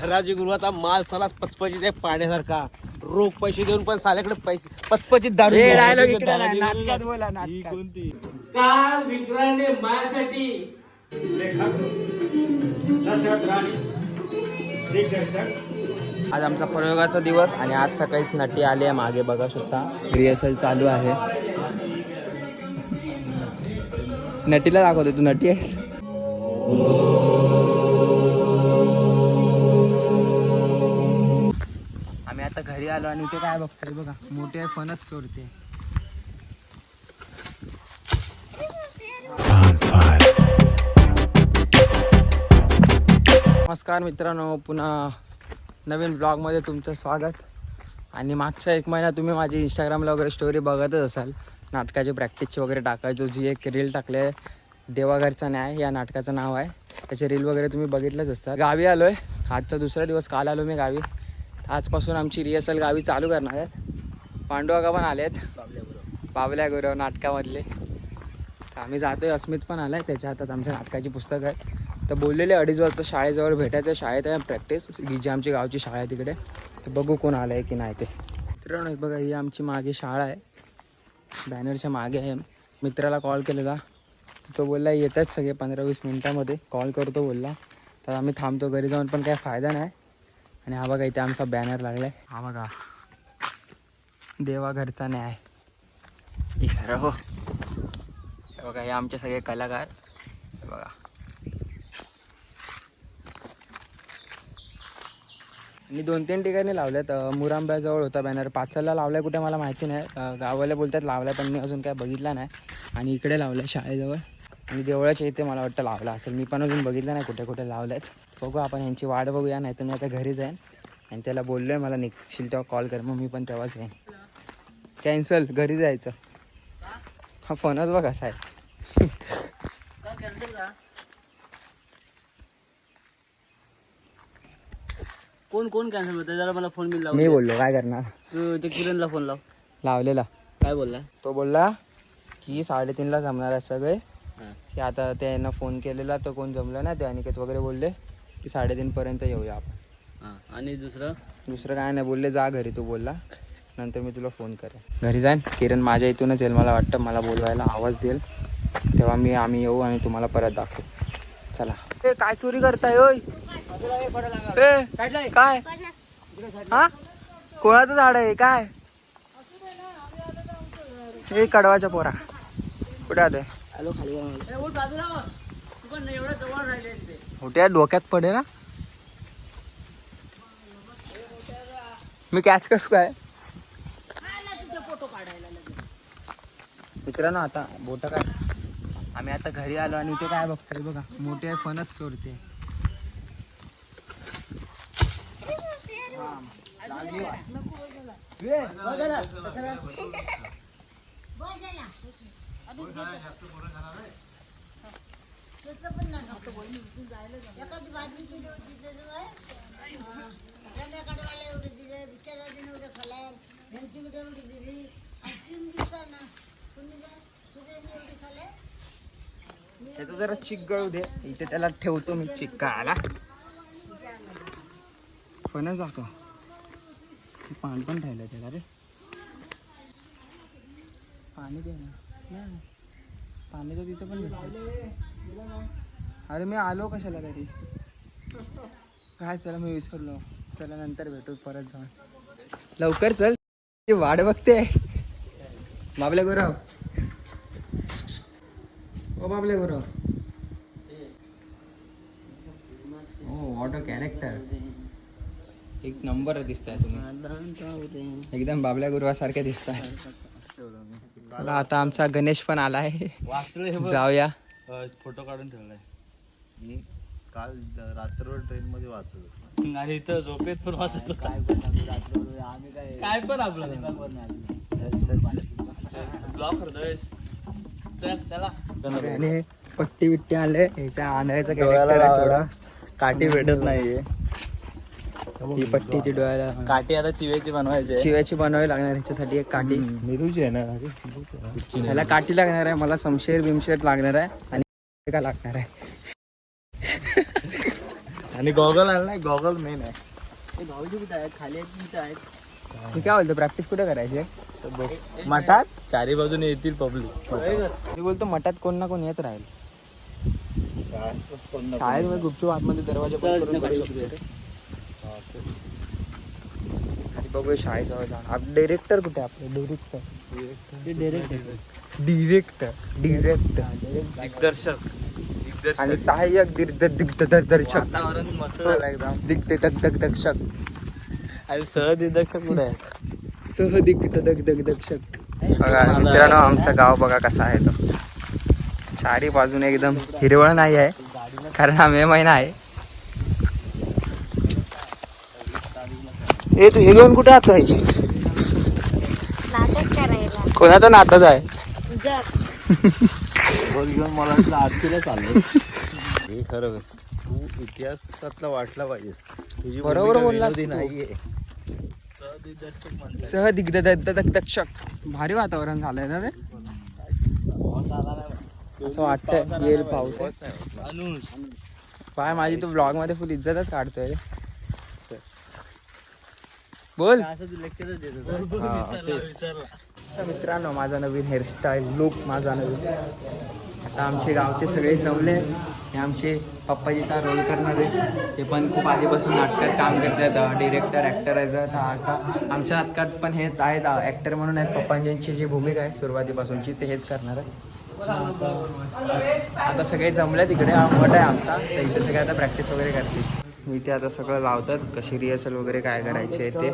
धराजी गुरुवाचा माल चला पचपची ते पाण्यासारखा. रोख पैसे देऊन पण साल्याकडे पैसे पचपची दारू हे घ्या. डायलॉग इकडे नाही, धनाजी नाटकात गुरुवाचा- बोला ही नाटकात. कोणती? काल विक्रांतने माझ्यासाठी. दशरथ राणी दिग्दर्शक. आज आमचा प्रयोगाचा दिवस आणि आज सकाळीच नटी आली आहे मागे बघा शकता रिहर्सल चालू आहे. नटीला दाखवतो तू नटी आहेस? आलो आणि ते काय बघतोय बघा मोठे फणच चोरते. नमस्कार मित्रांनो पुन्हा नवीन ब्लॉगमध्ये तुमचं स्वागत. आणि मागच्या एक महिना तुम्ही माझी इंस्टाग्रामला वगैरे स्टोरी बघतच असाल. नाटकाची प्रॅक्टिसची वगैरे टाकायचो जी एक रील टाकले देवाघरचा न्याय या नाटकाचं नाव आहे. त्याचे रील वगैरे तुम्ही बघितलंच असतात. गावी आलो आहे आजचा दुसरा दिवस काल आलो मी गावी. आजपासून आमची रिहर्सल गावी चालू करणार आहेत. पांडुआगा पण आले आहेत बाबल्या गुरव नाटकामधले. तर आम्ही जातोय. अस्मित पण आलाय. त्याच्या हातात आमच्या नाटकाची पुस्तकं आहेत. तर बोललेले अडीच वाजता शाळेजवळ भेटायचं. शाळेत आहे. प्रॅक्टिस. ही जी आमची गावची शाळा आहे तिकडे. तर बघू कोण आलं आहे की नाही ते. मित्रांनो बघा ही आमची मागे शाळा आहे. बॅनरच्या मागे आहे. मित्राला कॉल केलेला. तो बोलला येतात सगळे पंधरा वीस मिनटामध्ये. कॉल करतो बोलला. तर आम्ही थांबतो. घरी जाऊन पण काही फायदा नाही. आणि हा बघा इथे आमचा बॅनर लागला आहे हा बघा. देवाघरचा न्याय. इशारा हो. हे बघा हे आमचे सगळे कलाकार. हे बघा. आणि दोन तीन ठिकाणी लावल्यात मुरांब्याजवळ होता बॅनर पाचलला लावलाय कुठे मला माहिती नाही. गावाला बोलतात लावलाय पण मी अजून काय बघितला नाही. आणि इकडे लावलाय शाळेजवळ. आणि देवळाच्या इथे मला वाटतं लावला असेल. मी पण अजून बघितलं नाही कुठे कुठे लावल्यात बघू आपण यांची वाट बघूया नाही तर मी आता घरी जाईन. आणि त्याला बोललो आहे मला निघशील तेव्हा कॉल कर मग मी पण तेव्हाच येईन कॅन्सल घरी जायचं. हा फोनच बघ आहे कोण कोण कॅन्सल होतं जरा मला फोन बिल मी बोललो काय करणार? तू ते किरणला फोन लाव. लावलेला. काय बोलला? तो बोलला की साडेतीनला जमणार आहे सगळे. की आता त्यांना फोन केलेला तर कोण जमलं नाही ते अनिकेत वगैरे बोलले. की साडेतीनपर्यंत येऊया आपण. हां आणि दुसरं? दुसरं काय नाही बोलले जा घरी तू बोलला. नंतर मी तुला फोन करेन. घरी जाईन. किरण माझ्या इथूनच येईल मला वाटतं मला बोलवायला आवाज देईल. तेव्हा मी आम्ही येऊ आणि तुम्हाला परत दाखवू. चला. ए काय चोरी करताय ए, काय? हा? कोणाचं झाड आहे काय? हे कडवाच्या पोरा. कुठे आहे हॅलो खाली मोठ्या डोक्यात पडे ना. मी कॅच करू काय? मित्रांनो आता बोट काय आम्ही आता घरी आलो आणि इथे काय बघतोय बघा. मोठे फणच चोरते. एखादी भाजी केली होती एवढे दिले एवढे ह्यांची एवढी दिली आणि तीन दिवसांना तुम्ही एवढी त्याचं जरा चिक गळू दे. इथे त्याला ठेवतो मी चिक्काला फणस जातो पाणी पण ठेवलं त्याला रे. पाणी दे ना. पाणी तर तिथं पण भेटलं अरे मी आलो कशाला तरी? काय चला मी विसरलो. चला नंतर भेटू परत जाऊन. लवकर चल. वाट बघते. बाबल्या गुरव. ओ बाबले गुरव. ओ वॉट अ कॅरेक्टर एक नंबर दिसताय तुम्ही. एकदम बाबल्या गुरुवासारखे दिसताय. आता आमचा गणेश पण आलाय. वाचलं हे जाऊया. फोटो काढून ठेवलाय. मी काल रात्रभर ट्रेन मध्ये वाचत होतो. आणि इथं झोपेत पण वाचत होता. काय पण आपलं. ब्लॉक करतोय चल चला आणि पट्टी बिट्टी आले ह्याचा आणायचा कॅरेक्टर आहे थोडा. काठी भेटत नाहीये. ही पट्टी ती डोळ्याला काठी आता चिवेची बनवायची शिव्याची बनवावी लागणार ह्याच्यासाठी एक काठी. निरुजी आहे ना? ह्याला काठी लागणार आहे मला समशेर बिमशेर लागणार आहे आणि का लागणार आहे? आणि गॉगल आणलाय गॉगल मेन आहे. तू काय बोलतो प्रॅक्टिस कुठे करायची? मठात? चारी बाजूने येतील पब्लिक मी बोलतो मठात कोण ना कोण येत राहील. शाळेत गुपचूप आतमध्ये दरवाजा बंद करून करू. शकतो बघूया शाळेजवळ डिरेक्टर कुठे आपले? डिरेक्टर डिरेक्टर डिरेक्टर दिग्दर्शक. आणि सहाय्यक दिग्द- दिग्दर्शक. झालं एकदम. दिग्दर्शक आणि सहदिग्दर्शक कुठे आहे? सह दिग्दर्शक बघा मित्रांनो आमचं गाव बघा कसा आहे तो. चारी बाजूने एकदम हिरवळ नाही आहे कारण हा मे महिना आहे. ए तू हे घेऊन कुठे आता करायला. कोणाचं नातच आहे? बोल घेऊन मला चाललो हे खरं तू इतिहासातला वाटला पाहिजेस. तुझी बरोबर. नाहीये. सह दिग्दर्शक भारी वातावरण झालंय ना रे? असं वाटतंय येईल पाऊस. अनुष पाय माझी तू ब्लॉगमध्ये फुल इज्जतच काढतोय रे. बोल. हा, मित्रांनो माझा नवीन हेअरस्टाईल लुक माझा नवीन आता आमचे गावचे सगळे जमले. हे आमचे पप्पाजीचा रोल करणारे. ते पण खूप आधीपासून नाटकात काम करतात. डिरेक्टर ॲक्टर आहे तर आता आमच्या नाटकात पण हे आहेत. ॲक्टर म्हणून आहेत. पप्पांची जी भूमिका आहे सुरुवातीपासूनची ते हेच करणार आहे आता सगळे जमले तिकडे हा मठ आहे आमचा. तर इथे सगळे आता प्रॅक्टिस वगैरे करतील. मी ते आता सगळं लावतात कशी रिहर्सल वगैरे काय करायचे आहे ते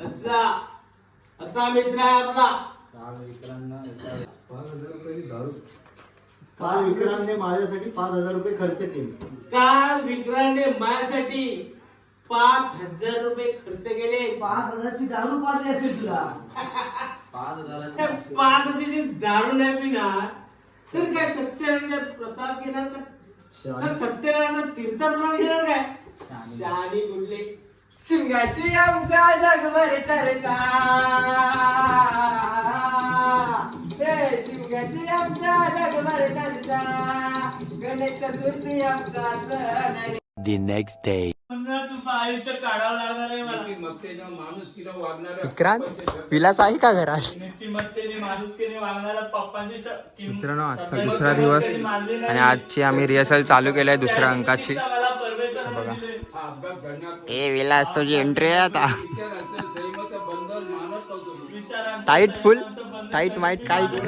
असा असा मित्र आहे आपला. काल विक्रांतने माझ्यासाठी पाच हजार रुपये खर्च केले. काल विक्रांतने माझ्यासाठी पाच हजार रुपये खर्च केले. पाच हजारची दारू पाजली असेल तुला. त्या पाच हजारची दारू नाही पिणार तर काय सत्यनारायणचा प्रसाद घेणार का? तर सत्यनारायणचा तीर्थप्रसाद घेणार काय? शहाणी बोलले. शिमग्याची आमच्या जगभर चर्चा. गणेश चतुर्थी आमचा सण आहे. The next day. म्हणून तुझं आयुष्य काढावं लागणार आहे मला. विक्रांत विलास आहे का घरात? नीतिमत्तेने माणुसकीने वागणारा पप्पांची श- किंमत मित्रांनो आजचा दुसरा कधी दिवस कधी मानली नाही. आणि आजची आम्ही रिहर्सल चालू केली आहे दुसऱ्या अंकाची. त्या मला परमेश्वराने दिले. ए विलास तुझी एंट्री आहे आता. विचारांचं टाईट फुल टाईट वाईट काईट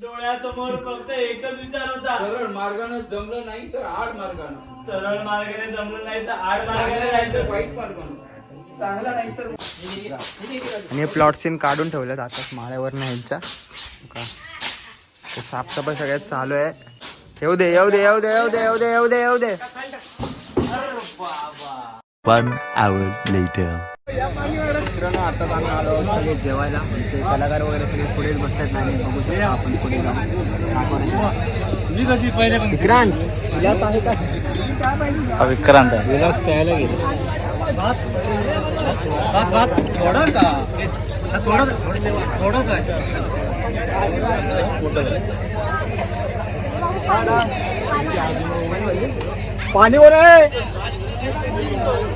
डोळ्यासमोर फक्त एकच विचार होता. सरळ मार्गानं जमलं नाही तर आड मार्गानं. सरळ मार्गाने जमलं नाही तर आड मार्गाने जायचं. वाईट मार्गानं. चांगला नाही सर. आणि हे प्लॉट सीन काढून ठेवलेत आता माळ्यावर ते साफसफाई सगळ्यात चालू आहे. येऊ दे येऊ दे येऊ दे येऊ दे येऊ दे येऊ दे येऊ दे. One hour later. मित्रांनो आताच आम्ही आलो सगळे जेवायला. आमचे कलाकार वगैरे सगळे पुढेच बसलेत आणि बघू शकता आपण पुढे जाऊ. विक्रांत विलास आहे का? विक्रांत विलास प्यायला गेले. थोडा का थोडा थोडाच आहे.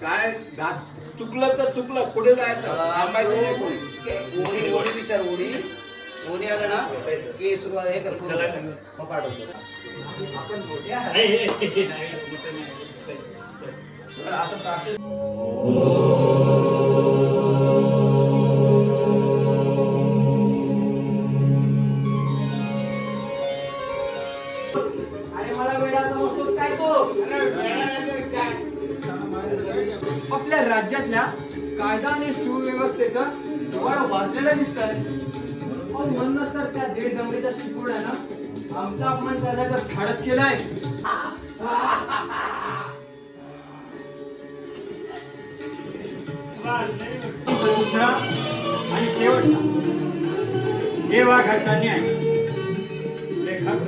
काय? घात चुकलं तर चुकलं. पुढे जायचं. थांबायचं नाही कोणी. ओढी ओढी विचार ओढी ओढी आलं ना? की सुरुवात हे कर मग पाठवतो. अरे आमचा अपमान करण्याचा धाडस केलाय. दुसरा आणि शेवटचा. देवा घरचा न्याय. लेखक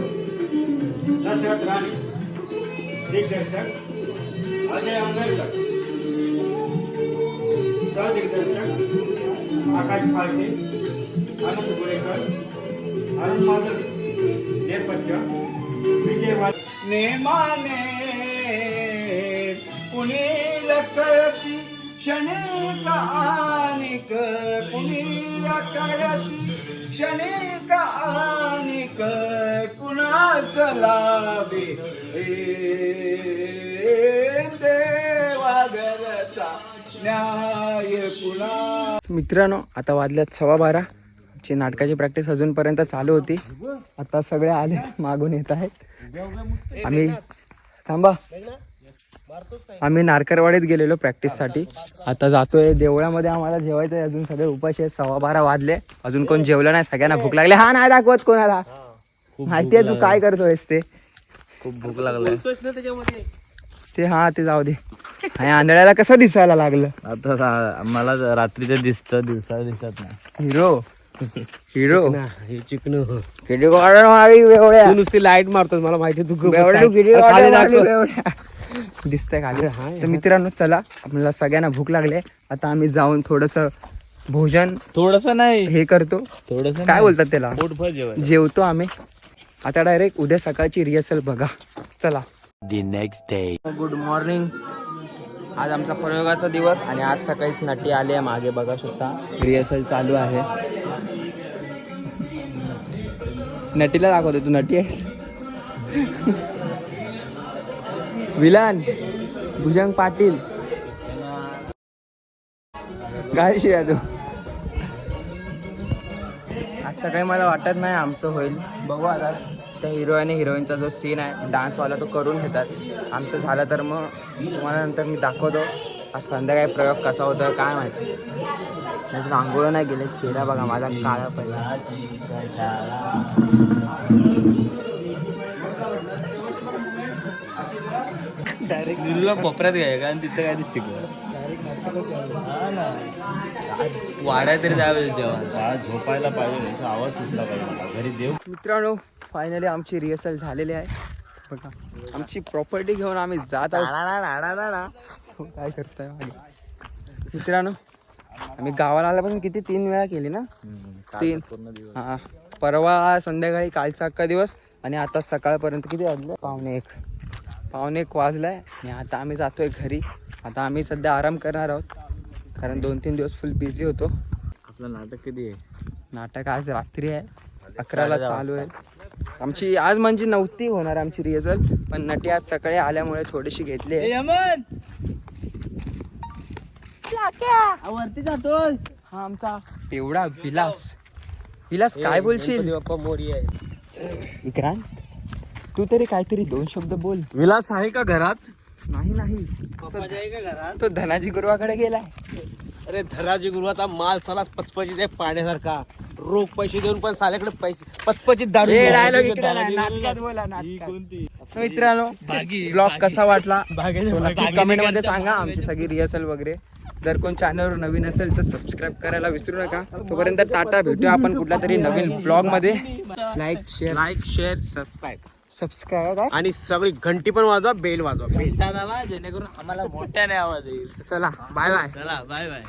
दशरथ राणे दिग्दर्शक अजय आंबेडकर. सहदिग्दर्शक आकाश फाळके अनंत गुडेकर अरुण माधव नेपथ्य. विजय वाल नेमाने कुणी कळती क्षणिक आनिक कुणी कळती क्षणिक आनिक कुणाच लाभे? देवागरचा न्याय कुणा मित्रांनो आता वाजल्यात सव्वा बारा. आमची नाटकाची प्रॅक्टिस अजूनपर्यंत चालू होती. आता सगळे आले मागून येत आहेत. आम्ही थांबा. आम्ही नारकरवाडीत गेलेलो प्रॅक्टिससाठी. आता जातोय देवळामध्ये आम्हाला जेवायचं आहे अजून सगळे उपाशी आहेत. सव्वा बारा वाजले. अजून कोण जेवलं नाही सगळ्यांना भूक लागली. हा नाही दाखवत कोणाला. माहितीये तू काय करतोयस ते. खूप भूक लागलाय ते हा ते जाऊ दे. आणि आंधळ्याला कसं दिसायला लागलं? आता मला रात्रीचं दिसतं दिवसा दिसत नाही. हिरो. हिरो हे चिकन किती मारी तू नुसती लाइट मारतोस मला माहिती तू बेवड्या. किती बेवड्या. दिसतंय खाली. तर मित्रांनो चला आपल्याला सगळ्यांना भूक लागले. आता आम्ही जाऊन थोडस भोजन थोडस नाही. हे करतो. थोडस काय बोलतात त्याला? जेवतो आम्ही. आता डायरेक्ट उद्या सकाळची रिहर्सल बघा. चला. Next day. गुड मॉर्निंग आज आमचा प्रयोगाचा दिवस आणि आज सकाळीच नटी आली आहे मागे बघा शकता रिहर्सल चालू आहे. नटीला दाखवतो तू नटी आहेस. विलन भुजंग पाटील. काय शिवाय तू? आज सकाळी मला वाटत नाही आमचं होईल. बघू आता त्या हिरो आणि हिरोईनचा जो सीन आहे डान्सवाला तो करून घेतात. आमचं झालं तर मग तुम्हाला नंतर मी दाखवतो. आज संध्याकाळी प्रयोग कसा होतो काय माहिती. नाही आंघोळ नाही गेले चेहरा बघा माझा काळा पहिला डायरेक्ट कोपऱ्यात घ्याय का आणि तिथं काय शिकलं वाड्या तरी जावे जेवण. झोपायला पाहिजे आवाज सुटला पाहिजे मला. घरी देव. मित्रांनो फायनली आमची रिहर्सल झालेली आहे. बघा आमची प्रॉपर्टी घेऊन आम्ही जात आहोत. हो, काय करताय? मित्रांनो आम्ही गावाला आल्यापासून किती तीन वेळा केली ना? तीन. हा परवा संध्याकाळी कालचा अख्खा दिवस आणि आता सकाळपर्यंत किती वाजलं? पावणे एक. पावणे एक वाजलाय आणि आता आम्ही जातोय घरी. आता आम्ही सध्या आराम करणार आहोत. कारण दोन तीन दिवस फुल बिझी होतो. आपलं नाटक कधी आहे? नाटक आज रात्री आहे. अकराला चालू आहे. आमची आज म्हणजे नव्हती होणार आमची रिहर्सल पण नटी आज सकाळी आल्यामुळे थोडीशी घेतली आहे. वरती जातोय. हा आमचा. तेवढा विलास. विलास काय बोलशील? बाप्पा मोरी आहे. विक्रांत तू तरी काहीतरी दोन शब्द बोल. विलास आहे का घरात? नाही नाही. तो धनाजी गुरुवाकडे गेलाय. अरे धराजी गुरुवाचा माल साला पचपचित आहे पाण्यासारखा. रोख पैसे देऊन पण साल्याकडे पैसे पचपचित दारू ए, घेऊन dialogue जातो. इकडे. नाही, नाटकात बोला, नाटकात. मित्रांनो ब्लॉग कसा वाटला? कमेंटमध्ये सांगा आमची सगळी रिहर्सल वगैरे. जर कोण चॅनलवर नवीन असेल तर सबस्क्राईब करायला विसरू नका. तोपर्यंत टाटा भेटूया आपण कुठल्या तरी नवीन ब्लॉगमध्ये. Like share like share subscribe subscribe आणि सगळी घंटी पण वाजवा बेल वाजवा बेल जेणेकरून आम्हाला मोठ्याने आवाज येईल. चला बाय बाय चला बाय बाय